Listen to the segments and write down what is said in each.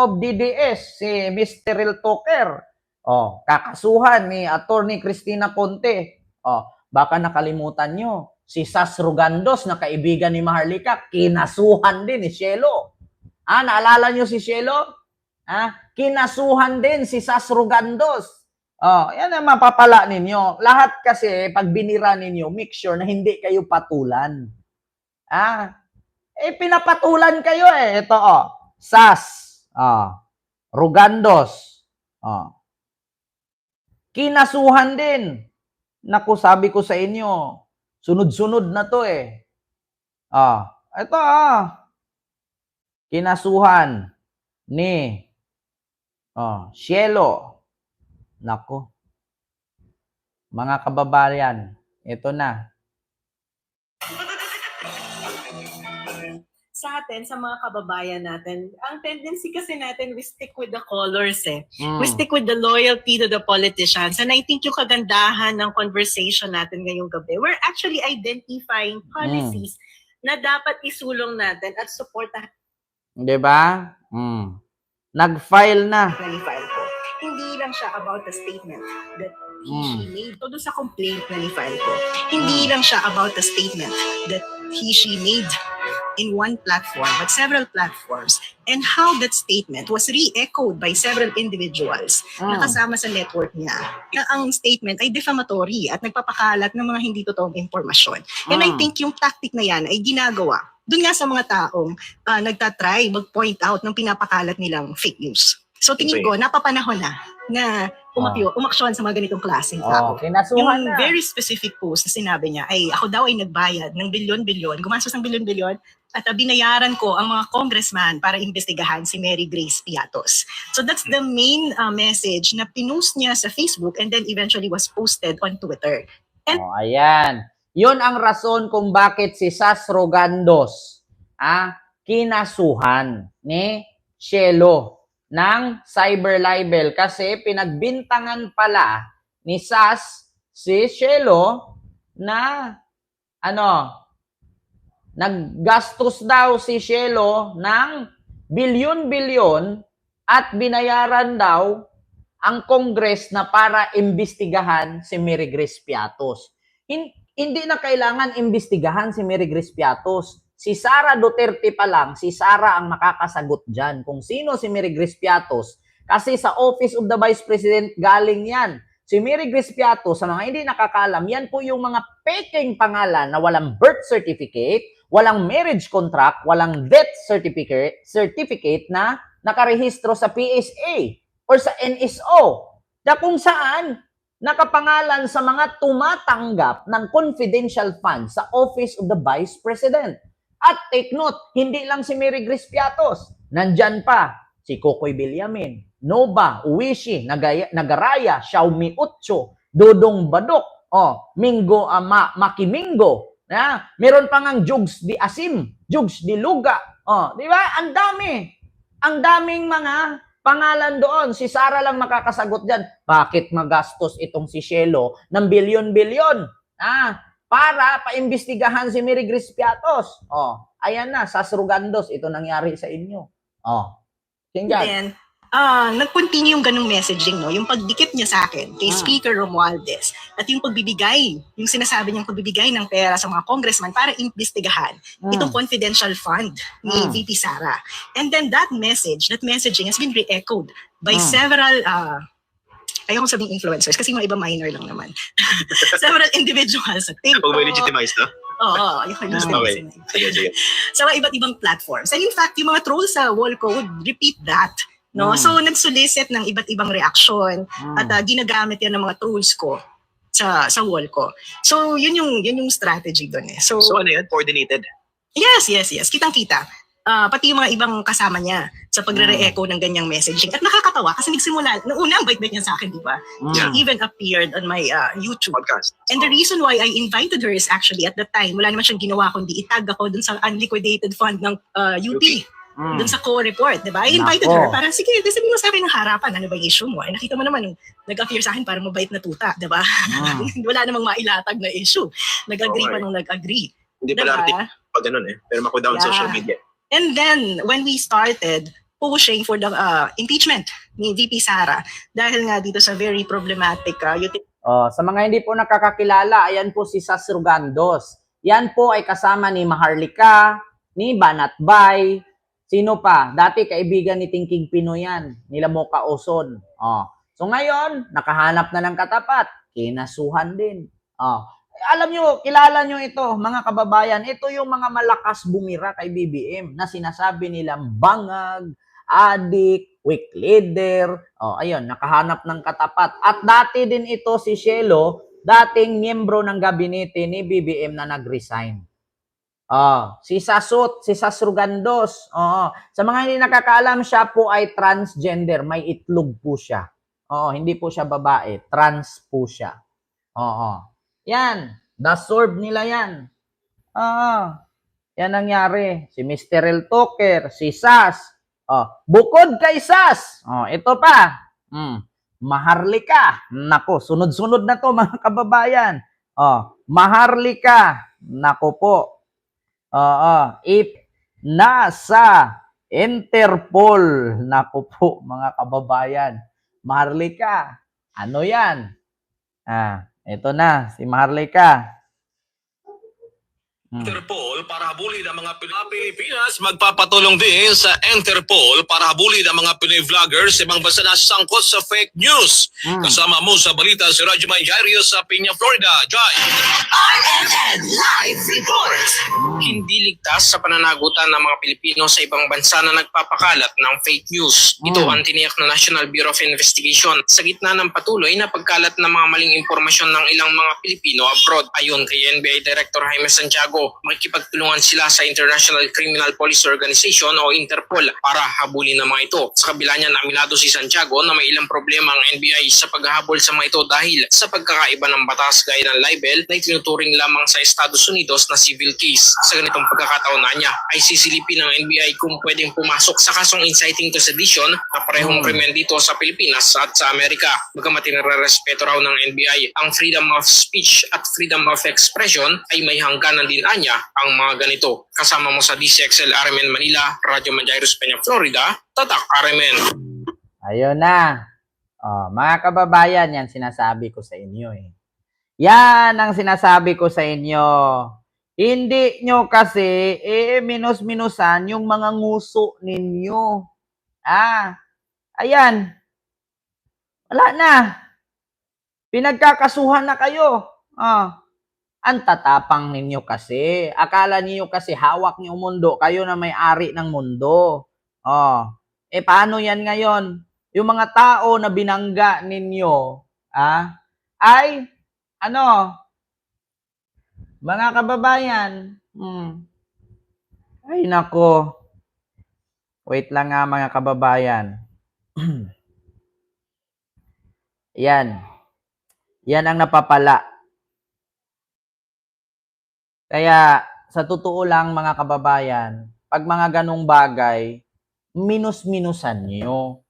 of DDS, si Mr. Real Talker. Oh, kakasuhan ni Attorney Cristina Conte. Oh, baka nakalimutan nyo, si Sas Rugandos na kaibigan ni Maharlika, kinasuhan din ni Shelo. Ah, naalala nyo si Shelo? Ah, kinasuhan din si Sas Rugandos. Oh, yan ang mapapala ninyo. Lahat kasi, pag binira ninyo, make sure na hindi kayo patulan. Ah, eh, pinapatulan kayo eh. Ito, oh. Sas. Ah. Rugandos. Ah. Kinasuhan din. Naku, sabi ko sa inyo, sunod-sunod na to eh. Ah. Ito, ah. Kinasuhan ni oh, Cielo. Nako. Mga kababayan, ito na. Sa atin, sa mga kababayan natin, ang tendency kasi natin, we stick with the colors eh. Mm. We stick with the loyalty to the politicians. And I think yung kagandahan ng conversation natin ngayong gabi, we're actually identifying policies na dapat isulong natin at supportahan Di ba? Mm. Nag-file na. na ni-file ko. Hindi lang siya about the statement that he, Mm. she made. Todo sa complaint na ni-file ko. Hindi lang siya about the statement that he, she made in one platform, but several platforms, and how that statement was re-echoed by several individuals na Mm. kasama sa network niya. Na ang statement ay defamatory at nagpapakalat ng mga hindi totoong impormasyon. And I Mm. think yung tactic na yan ay ginagawa doon nga sa mga taong uh, nagtatry mag-point out ng pinapakalat nilang fake news. So tingin ko, napapanahon na na umakyo, umaksyon sa mga ganitong klaseng tao. Oh, kinasuhan Yung na. very specific post na sinabi niya ay ako daw ay nagbayad ng bilyon-bilyon, gumastos ng bilyon-bilyon at uh, binayaran ko ang mga congressman para imbestigahan si Mary Grace Piatos. So that's the main uh, message na pinost niya sa Facebook and then eventually was posted on Twitter. Oh, ayan. Yun ang rason kung bakit si Sas Rogandos ah, kinasuhan ni Shelo ng cyber libel kasi pinagbintangan pala ni Sas si Shelo na ano naggastos daw si Shelo ng bilyon-bilyon at binayaran daw ang Congress na para imbestigahan si Mary Grace Piatos. Hin- hindi na kailangan imbestigahan si Mary Grace Piatos. Si Sara Duterte pa lang, si Sara ang makakasagot dyan kung sino si Mary Grace Piatos. Kasi sa Office of the Vice President galing yan. Si Mary Grace Piatos, sa mga hindi nakakalam, yan po yung mga peking pangalan na walang birth certificate, walang marriage contract, walang death certificate, certificate na nakarehistro sa PSA or sa NSO na kung saan nakapangalan sa mga tumatanggap ng confidential funds sa Office of the Vice President. At take note, hindi lang si Mary Grace Piatos. Nandyan pa si Kokoy Villamin, Nova, Uwishi, Nagaya, Nagaraya, Xiaomi Utso, Dodong Badok, oh, Mingo Ama, Makimingo, na, meron pa ngang Jugs di Asim, Jugs di Luga, oh, di ba? Ang dami. Ang daming mga pangalan doon. Si Sara lang makakasagot dyan. Bakit magastos itong si Shelo ng bilyon-bilyon? Ah, para paimbestigahan si Mary Grace Piatos. Oh, ayan na, sa Srugandos, ito nangyari sa inyo. Oh. Tingnan. Then, ah nag-continue yung ganung messaging, no? Yung pagdikit niya sa akin kay Ah. Speaker Romualdez at yung pagbibigay, yung sinasabi niyang pagbibigay ng pera sa mga congressman para imbestigahan Mm. itong confidential fund ni Mm. VP Sara. And then that message, that messaging has been re-echoed by Mm. several uh, ayoko sabing influencers kasi mga iba minor lang naman. several individuals. Huwag mo legitimize, no? Oo, oh, ayoko. Sige, sige. sa mga iba't ibang platforms. And in fact, yung mga trolls sa wall ko would repeat that. No? Mm. So, nagsolicit ng iba't ibang reaksyon Mm. at uh, ginagamit yan ng mga trolls ko sa sa wall ko. So, yun yung yun yung strategy doon eh. So, So ano yan? Coordinated. yes, yes, yes. Kitang-kita. Ah, pati yung mga ibang kasama niya sa pagre-echo ng ganyang messaging. At nakakatawa kasi nagsimula, nung una ang bait-bait niya sa akin, di ba? Mm. She even appeared on my uh, YouTube. Podcast. And the reason why I invited her is actually at that time, wala naman siyang ginawa kundi itag ako dun sa unliquidated fund ng uh, UP. Mm. dun sa co-report, di ba? I invited Nako. her para, sige, sabihin mo sa akin ng harapan, ano ba yung issue mo? Eh, nakita mo naman, nag-appear sa akin parang mabait na tuta, di ba? Mm. Wala namang mailatag na issue. Nag-agree pa Okay. nung nag-agree. Hindi Di pala pag ganun eh. Pero mako down Yeah. social media. And then, when we started pushing for the uh, impeachment ni VP Sara dahil nga dito sa very problematic uh, utility Oh, sa mga hindi po nakakakilala, ayan po si Sas Rugandos. Yan po ay kasama ni Maharlika, ni Banat Bay, sino pa? Dati kaibigan ni Tingking Pinoy yan, nila Moka Oson. Oh. So ngayon, nakahanap na ng katapat, kinasuhan din. Oh. Alam nyo, kilala nyo ito, mga kababayan, ito yung mga malakas bumira kay BBM na sinasabi nilang bangag, adik, weak leader. Oh, ayun, nakahanap ng katapat. At dati din ito si Shelo, dating miyembro ng gabinete ni BBM na nag-resign. Oh, si Sasut, si Sasrugandos. Oo. Sa mga hindi nakakaalam, siya po ay transgender. May itlog po siya. Oo, hindi po siya babae. Trans po siya. Oo. Yan. Deserve nila yan. Oo. Yan nangyari. Si Mr. El Toker, si Sas, Oh, bukod kay Sas. Oh, ito pa. Mm, Maharlika. Nako, sunod-sunod na to mga kababayan. Oh, Maharlika. Nako po. Oo, if nasa Interpol. Nako po mga kababayan. Maharlika. Ano 'yan? Ah, ito na si Maharlika. Hmm. Interpol para habulin ang mga Pilipinas magpapatulong din sa Interpol para habulin ang mga Pinoy vloggers sa ibang bansa na sangkot sa fake news. Hmm. Kasama mo sa balita si Radyo Manjario sa Piña, Florida. Jai! Hindi ligtas sa pananagutan ng mga Pilipino sa ibang bansa na nagpapakalat ng fake news. Ito Mm. ang tiniyak ng National Bureau of Investigation sa gitna ng patuloy na pagkalat ng mga maling impormasyon ng ilang mga Pilipino abroad. Ayon kay NBI Director Jaime Santiago, makikipagtulungan sila sa International Criminal Police Organization o Interpol para habulin ng mga ito. Sa kabila niyan, aminado si Santiago na may ilang problema ang NBI sa paghahabol sa mga ito dahil sa pagkakaiba ng batas gaya ng libel na itinuturing lamang sa Estados Unidos na civil case. Sa ganitong pagkakataon na niya ay sisilipin ng NBI kung pwedeng pumasok sa kasong inciting to sedition na parehong Hmm. krimen dito sa Pilipinas at sa Amerika. Bagamat respeto raw ng NBI ang freedom of speech at freedom of expression ay may hangganan din anya ang mga ganito. Kasama mo sa DCXL RMN Manila, Radyo Manjairos Peña, Florida, Tatak RMN. Ayun na. Oh, mga kababayan, yan sinasabi ko sa inyo eh. Yan ang sinasabi ko sa inyo. Hindi nyo kasi eh, minus-minusan yung mga nguso ninyo. Ah, ayan. Wala na. Pinagkakasuhan na kayo. Ah, ang tatapang ninyo kasi. Akala niyo kasi hawak niyo mundo. Kayo na may-ari ng mundo. Oh, eh paano yan ngayon? Yung mga tao na binangga ninyo, ah, ay, ano, mga kababayan, hmm, ay nako, wait lang nga mga kababayan. yan, yan ang napapala. Kaya, sa totoo lang mga kababayan, pag mga ganong bagay, minus-minusan nyo.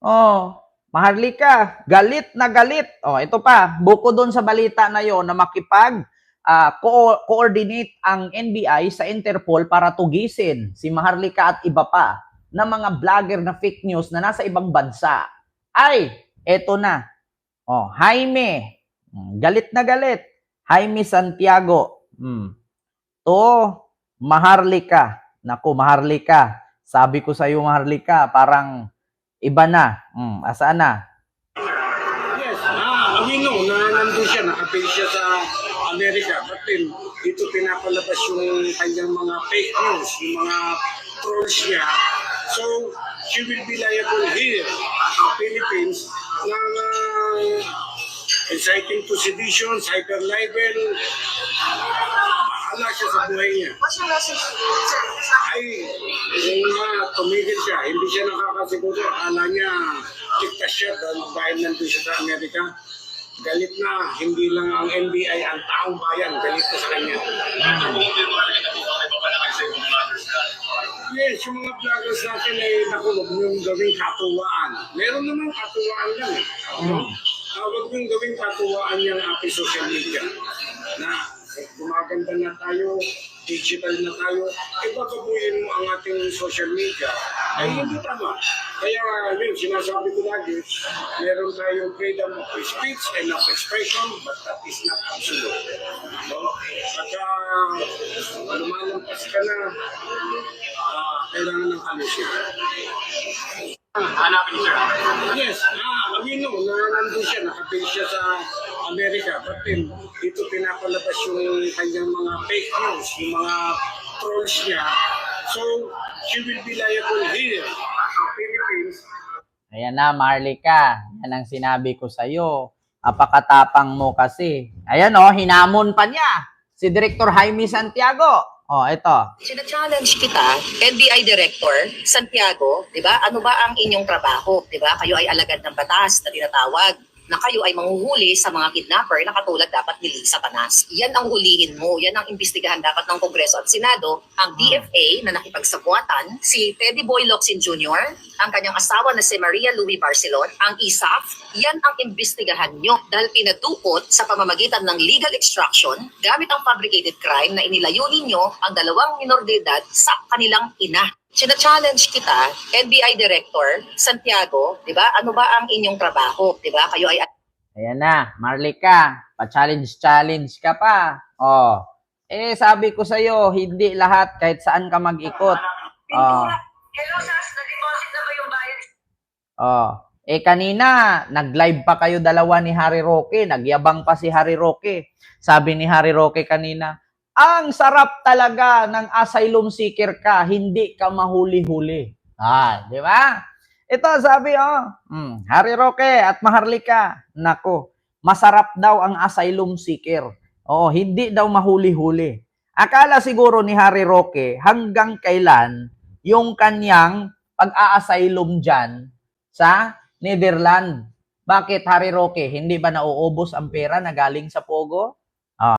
Oh, Maharlika, galit na galit. Oh, ito pa, buko doon sa balita na yon na makipag ah, co- coordinate ang NBI sa Interpol para tugisin si Maharlika at iba pa na mga vlogger na fake news na nasa ibang bansa. Ay, eto na. Oh, Jaime, Mm, galit na galit. Jaime Santiago. Hmm. To, Maharlika. Naku, Maharlika. Sabi ko sa iyo, Maharlika, parang iba na. Hmm, asaan na? Yes, ah, we know na nandun siya, nakapil siya sa Amerika. But then, dito pinapalabas yung kanyang mga fake news, yung mga trolls niya. So, she will be liable here sa Philippines ng uh, inciting to sedition, cyber libel. Bahala siya sa buhay niya. Ay, yung nga, tumigil siya. Hindi siya nakakasiguro. Akala niya, ligtas siya dahil, dahil nandun siya sa Amerika. Galit na, hindi lang ang NBI, ang taong bayan, galit na sa kanya. Yes, yung mga vloggers natin ay naku, huwag niyong gawing katuwaan. Meron naman katuwaan lang eh. Mm. Ah, huwag niyong gawing katuwaan yung ating social media. Na gumaganda na tayo, digital na tayo, eh babaguhin mo ang ating social media. Ay hindi tama. Kaya yun, sinasabi ko lagi, meron tayong freedom of speech and of expression, but that is not absolute. No? Pagka lumalampas ka na, ah, kailangan ng alusin. Hanapin niyo, sir. Yes, ah, we know na nandun siya, nakabase siya sa Amerika. But then, dito pinapalabas yung kanyang mga fake news, yung mga trolls niya. So, she will be liable here. sa Philippines, Ayan na, Marlica. Yan ang sinabi ko sa'yo. Apakatapang mo kasi. Ayan o, hinamon pa niya. Si Director Jaime Santiago. O, ito. Sina-challenge kita, NBI Director, Santiago, di ba? Ano ba ang inyong trabaho? Di ba? Kayo ay alagad ng batas na tinatawag na kayo ay manghuhuli sa mga kidnapper na katulad dapat ni Lisa Panas. Yan ang hulihin mo. Yan ang imbestigahan dapat ng Kongreso at Senado. Ang DFA na nakipagsabwatan, si Teddy Boy Locsin Jr., ang kanyang asawa na si Maria Louie Barcelon, ang ISAF, yan ang imbestigahan nyo dahil pinadukot sa pamamagitan ng legal extraction gamit ang fabricated crime na inilayo ninyo ang dalawang minor de edad sa kanilang ina. Sina-challenge kita, NBI Director, Santiago, di ba? Ano ba ang inyong trabaho? Di ba? Kayo ay Ayan na, Marlica. Pa-challenge-challenge ka pa. O. Eh, sabi ko sa'yo, hindi lahat kahit saan ka mag-ikot. O. Hello, Sas, na-deposit na ba yung bayad? Oh. Eh kanina, nag-live pa kayo dalawa ni Harry Roque. Nagyabang pa si Harry Roque. Sabi ni Harry Roque kanina, ang sarap talaga ng asylum seeker ka, hindi ka mahuli-huli. Ah, di ba? Ito sabi oh, hmm, Harry Roque at Maharlika, nako, masarap daw ang asylum seeker. Oh, hindi daw mahuli-huli. Akala siguro ni Harry Roque hanggang kailan yung kanyang pag-a-asylum dyan sa Netherlands. Bakit, Harry Roque? Hindi ba nauubos ang pera na galing sa Pogo?